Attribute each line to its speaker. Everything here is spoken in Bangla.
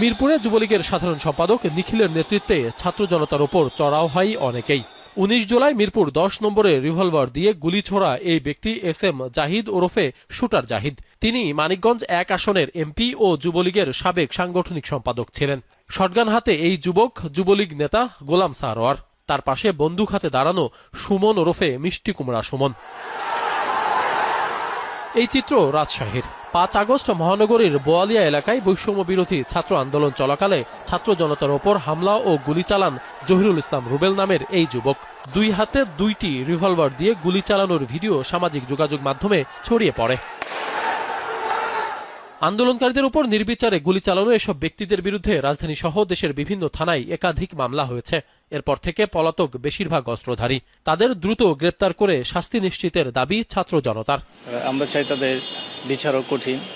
Speaker 1: মিরপুরে যুবলীগের সাধারণ সম্পাদক নিখিলের নেতৃত্বে ছাত্র জনতার ওপর চড়াও হয় অনেকেই। উনিশ জুলাই মিরপুর দশ নম্বরে রিভলভার দিয়ে গুলি ছোড়া এই ব্যক্তি এস এম জাহিদ ওরফে শুটার জাহিদ। তিনি মানিকগঞ্জ এক আসনের এমপি ও যুবলীগের সাবেক সাংগঠনিক সম্পাদক ছিলেন। শটগান হাতে এই যুবক যুবলীগ নেতা গোলাম সারোয়ার। তার পাশে বন্দুক হাতে দাঁড়ানো সুমন ওরফে মিষ্টি কুমড়া সুমন। এই চিত্র রাজশাহীর। পাঁচ আগস্ট মহানগরীর বোয়ালিয়া এলাকায় বৈষম্য বিরোধী ছাত্র আন্দোলন চলাকালে ছাত্র জনতার ওপর হামলা ও গুলি চালান জহিরুল ইসলাম রুবেল নামের এই যুবক। দুই হাতে দুইটি রিভলভার দিয়ে গুলি চালানোর ভিডিও সামাজিক যোগাযোগ মাধ্যমে ছড়িয়ে পড়ে। আন্দোলনকারীদের উপর নির্বিচারে গুলি চালানো এসব ব্যক্তিদের বিরুদ্ধে রাজধানী সহ দেশের বিভিন্ন থানায় একাধিক মামলা হয়েছে। এরপর থেকে পলাতক বেশিরভাগ অস্ত্রধারী। তাদের দ্রুত গ্রেপ্তার করে শাস্তি নিশ্চিতের দাবি ছাত্র জনতার।
Speaker 2: আমরা চাই তাদের বিচারও কঠিন।